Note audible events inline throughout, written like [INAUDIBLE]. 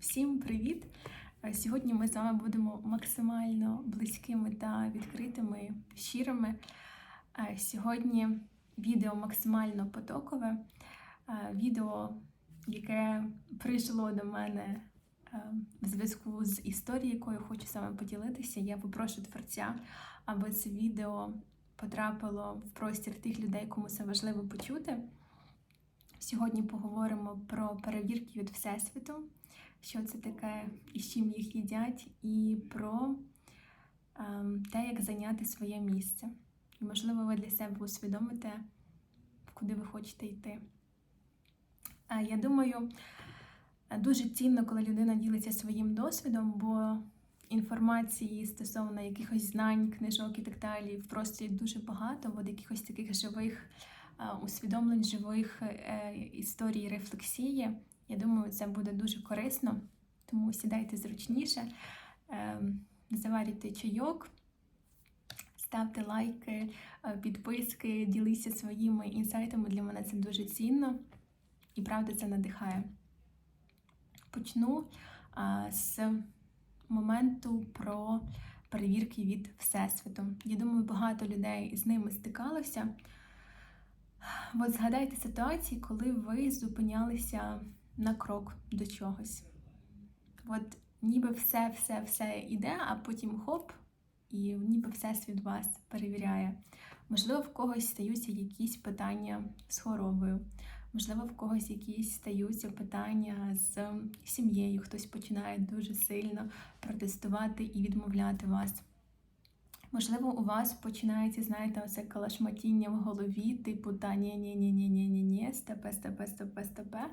Всім привіт! Е, Сьогодні ми з вами будемо максимально близькими та відкритими, щирими. Е, Сьогодні відео максимально потокове, е, відео, яке прийшло до мене е, в зв'язку з історією, якою хочу з вами поділитися. Я попрошу творця, аби це відео потрапило в простір тих людей, кому це важливо почути. Сьогодні поговоримо про перевірки від Всесвіту, що це таке і з чим їх їдять, і про ем, те, як зайняти своє місце. І, можливо, ви для себе усвідомите, куди ви хочете йти. Я думаю, дуже цінно, коли людина ділиться своїм досвідом, бо інформації стосовно якихось знань, книжок і так далі в просторі дуже багато, от якихось таких живих е, усвідомлень, живих е, історій, рефлексії. Я думаю, це буде дуже корисно, тому сідайте зручніше, е, заварюйте чайок, ставте лайки, е, підписки, діліться своїми інсайтами. Для мене це дуже цінно і правда це надихає. Почну з моменту про перевірки від Всесвіту. Я думаю, багато людей з ними стикалося. От згадайте ситуації, коли ви зупинялися на крок до чогось. От ніби все, все, все йде, а потім хоп, і ніби всесвіт вас перевіряє. Можливо, в когось стаються якісь питання з хворобою, можливо, в когось якісь стаються питання з сім'єю, хтось починає дуже сильно протестувати і відмовляти вас. Можливо, у вас починається, знаєте, оце калашматіння в голові, типу та ні ні ні ні ні ні ні степе, степе, степе, степе.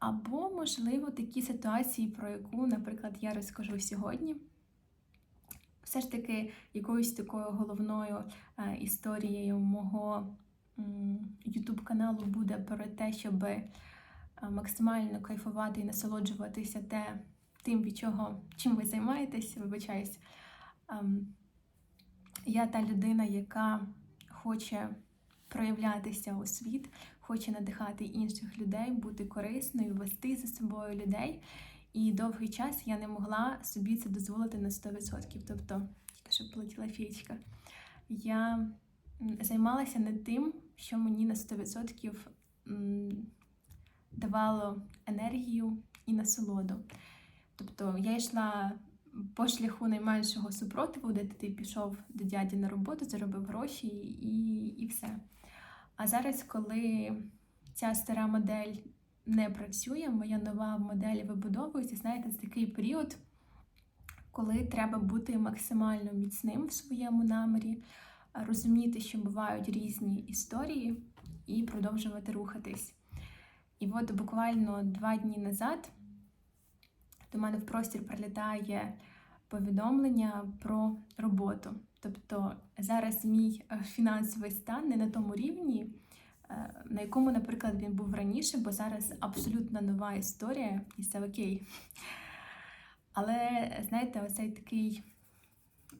Або, можливо, такі ситуації, про яку, наприклад, я розкажу сьогодні. Все ж таки, якоюсь такою головною е, історією мого YouTube каналу буде про те, щоб е, максимально кайфувати і насолоджуватися те, тим, від чого чим ви займаєтесь, вибачаюсь. Ем, я та людина, яка хоче проявлятися у світ, хоче надихати інших людей, бути корисною, вести за собою людей. І довгий час я не могла собі це дозволити на 100%. Тобто, тільки що полетіла фієчка. Я займалася не тим, що мені на 100% давало енергію і насолоду. Тобто я йшла по шляху найменшого супротиву, де ти пішов до дяді на роботу, заробив гроші і, і все. А зараз, коли ця стара модель не працює, моя нова модель вибудовується, знаєте, це такий період, коли треба бути максимально міцним в своєму намірі, розуміти, що бувають різні історії, і продовжувати рухатись. І от буквально два дні назад до мене в простір прилітає повідомлення про роботу. Тобто зараз мій фінансовий стан не на тому рівні, на якому, наприклад, він був раніше, бо зараз абсолютно нова історія, і це окей. Але знаєте, оцей такий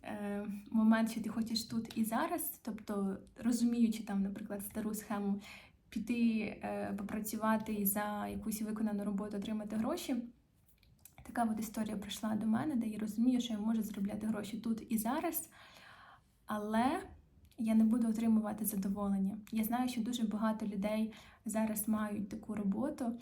е, момент, що ти хочеш тут і зараз, тобто розуміючи там, наприклад, стару схему, піти е, попрацювати і за якусь виконану роботу отримати гроші. Така от історія прийшла до мене, де я розумію, що я можу заробляти гроші тут і зараз, але я не буду отримувати задоволення. Я знаю, що дуже багато людей зараз мають таку роботу,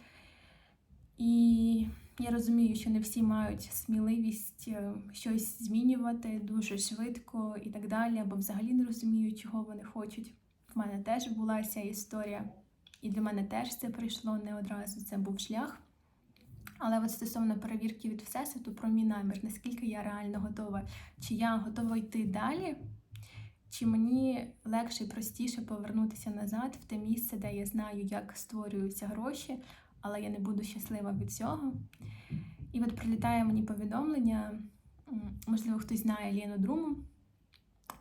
і я розумію, що не всі мають сміливість е, щось змінювати дуже швидко і так далі, або взагалі не розуміють, чого вони хочуть. В мене теж була ця історія, і для мене теж це прийшло не одразу. Це був шлях. Але от стосовно перевірки від Всесвіту про мій намір, наскільки я реально готова, чи я готова йти далі, чи мені легше і простіше повернутися назад в те місце, де я знаю, як створюються гроші, але я не буду щаслива від цього. І от прилітає мені повідомлення, можливо, хтось знає Ліну Друму.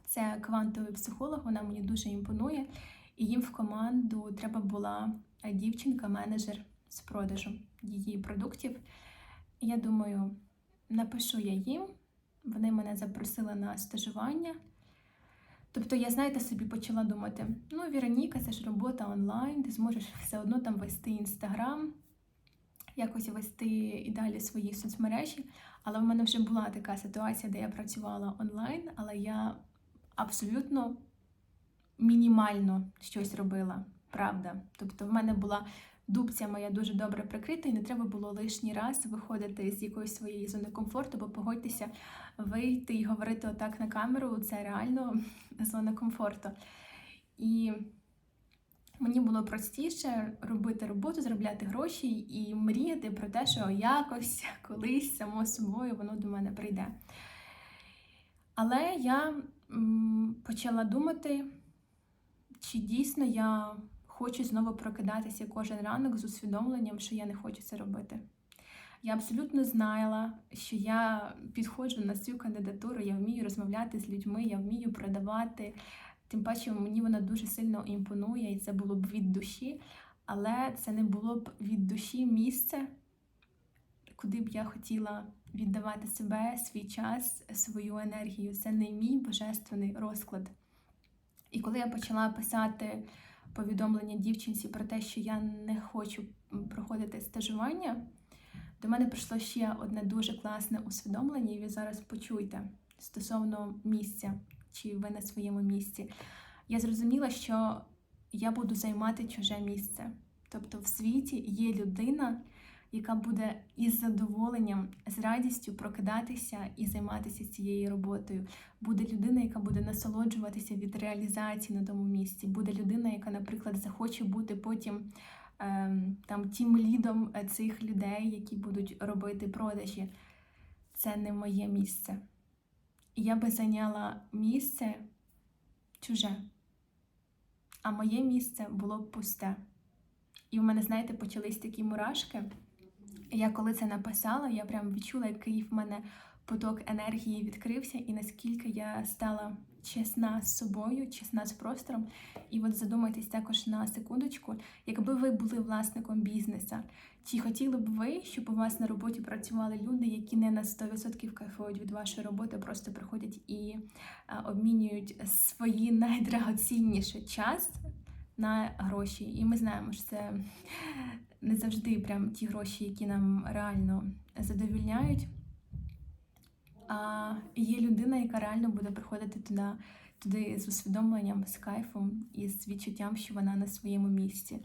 Це квантовий психолог, вона мені дуже імпонує. І їм в команду треба була дівчинка-менеджер з продажу її продуктів. Я думаю, напишу я їм, вони мене запросили на стажування. Тобто, я, знаєте, собі почала думати: ну, Віроніка, це ж робота онлайн, ти зможеш все одно там вести інстаграм. якось вести і далі свої соцмережі. Але в мене вже була така ситуація, де я працювала онлайн, але я абсолютно мінімально щось робила, правда. Тобто, в мене була дубця моя дуже добре прикрита, і не треба було лишній раз виходити з якоїсь своєї зони комфорту, бо погодьтеся, вийти і говорити отак на камеру це реально [LAUGHS] зона комфорту. І мені було простіше робити роботу, заробляти гроші і мріяти про те, що якось [LAUGHS] колись само собою воно до мене прийде. Але я м, почала думати, чи дійсно я хочу знову прокидатися кожен ранок з усвідомленням, що я не хочу це робити. Я абсолютно знала, що я підходжу на цю кандидатуру, я вмію розмовляти з людьми, я вмію продавати. Тим паче мені вона дуже сильно імпонує, і це було б від душі, але це не було б від душі місце, куди б я хотіла віддавати себе, свій час, свою енергію. Це не мій божественний розклад. І коли я почала писати повідомлення дівчинці про те, що я не хочу проходити стажування, до мене прийшло ще одне дуже класне усвідомлення, і ви зараз почуйте стосовно місця, чи ви на своєму місці. Я зрозуміла, що я буду займати чуже місце. Тобто в світі є людина, яка буде із задоволенням, з радістю прокидатися і займатися цією роботою. Буде людина, яка буде насолоджуватися від реалізації на тому місці. Буде людина, яка, наприклад, захоче бути потім ем, там тим лідом цих людей, які будуть робити продажі. Це не моє місце. Я би зайняла місце чуже, а моє місце було б пусте. І в мене, знаєте, почались такі мурашки. Я коли це написала, я прям відчула, який в мене поток енергії відкрився, і наскільки я стала чесна з собою, чесна з простором. І от задумайтесь також на секундочку, якби ви були власником бізнеса, чи хотіли б ви, щоб у вас на роботі працювали люди, які не на 100% кайфують від вашої роботи, просто приходять і обмінюють свої [LAUGHS] найдрагоцінніший час на гроші. І ми знаємо, що це не завжди прям ті гроші, які нам реально задовільняють. А є людина, яка реально буде приходити туди, туди з усвідомленням, з кайфом і з відчуттям, що вона на своєму місці.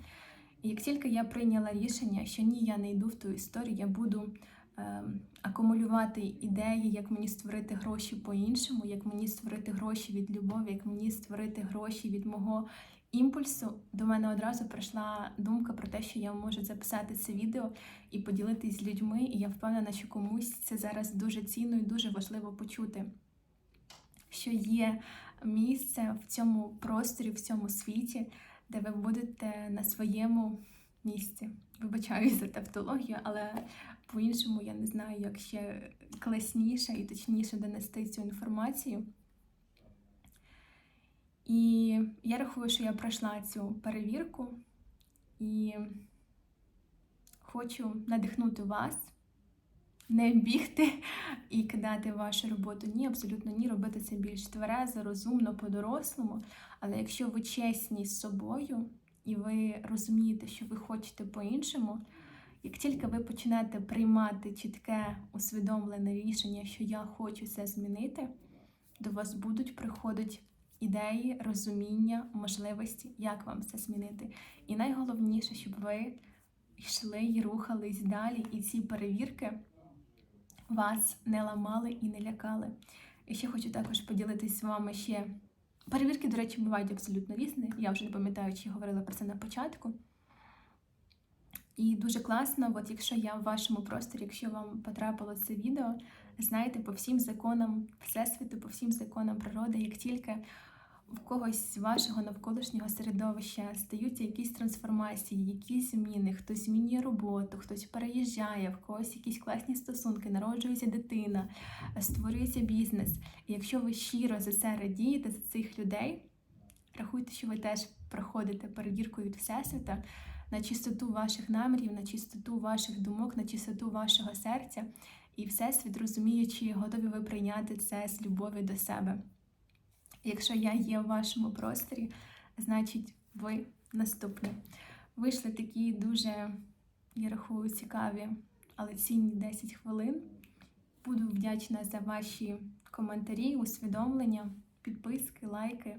І як тільки я прийняла рішення, що ні, я не йду в ту історію, я буду е, акумулювати ідеї, як мені створити гроші по-іншому, як мені створити гроші від любові, як мені створити гроші від мого імпульсу до мене одразу прийшла думка про те, що я можу записати це відео і поділитись з людьми. І я впевнена, що комусь це зараз дуже цінно і дуже важливо почути, що є місце в цьому просторі, в цьому світі, де ви будете на своєму місці. Вибачаюсь за тавтологію, але по-іншому я не знаю, як ще класніше і точніше донести цю інформацію. І я рахую, що я пройшла цю перевірку і хочу надихнути вас, не бігти і кидати вашу роботу. Ні, абсолютно ні, робити це більш тверезо, розумно, по-дорослому. Але якщо ви чесні з собою і ви розумієте, що ви хочете по-іншому, як тільки ви почнете приймати чітке усвідомлене рішення, що я хочу це змінити, до вас будуть приходити ідеї, розуміння, можливості, як вам це змінити. І найголовніше, щоб ви йшли і рухались далі, і ці перевірки вас не ламали і не лякали. І ще хочу також поділитися з вами ще. Перевірки, до речі, бувають абсолютно різні. Я вже не пам'ятаю, чи говорила про це на початку. І дуже класно, от якщо я в вашому просторі, якщо вам потрапило це відео, знаєте, по всім законам Всесвіту, по всім законам природи, як тільки в когось з вашого навколишнього середовища стаються якісь трансформації, якісь зміни, хтось змінює роботу, хтось переїжджає, в когось якісь класні стосунки, народжується дитина, створюється бізнес. І якщо ви щиро за це радієте, за цих людей, рахуйте, що ви теж проходите перевірку від Всесвіта на чистоту ваших намірів, на чистоту ваших думок, на чистоту вашого серця. І Всесвіт розуміє, чи готові ви прийняти це з любові до себе. Якщо я є в вашому просторі, значить ви наступні. Вийшли такі дуже я рахую, цікаві, але цінні 10 хвилин. Буду вдячна за ваші коментарі, усвідомлення, підписки, лайки.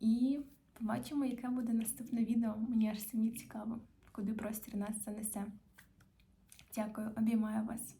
І побачимо, яке буде наступне відео. Мені аж самі цікаво, куди простір нас занесе. Дякую, обіймаю вас.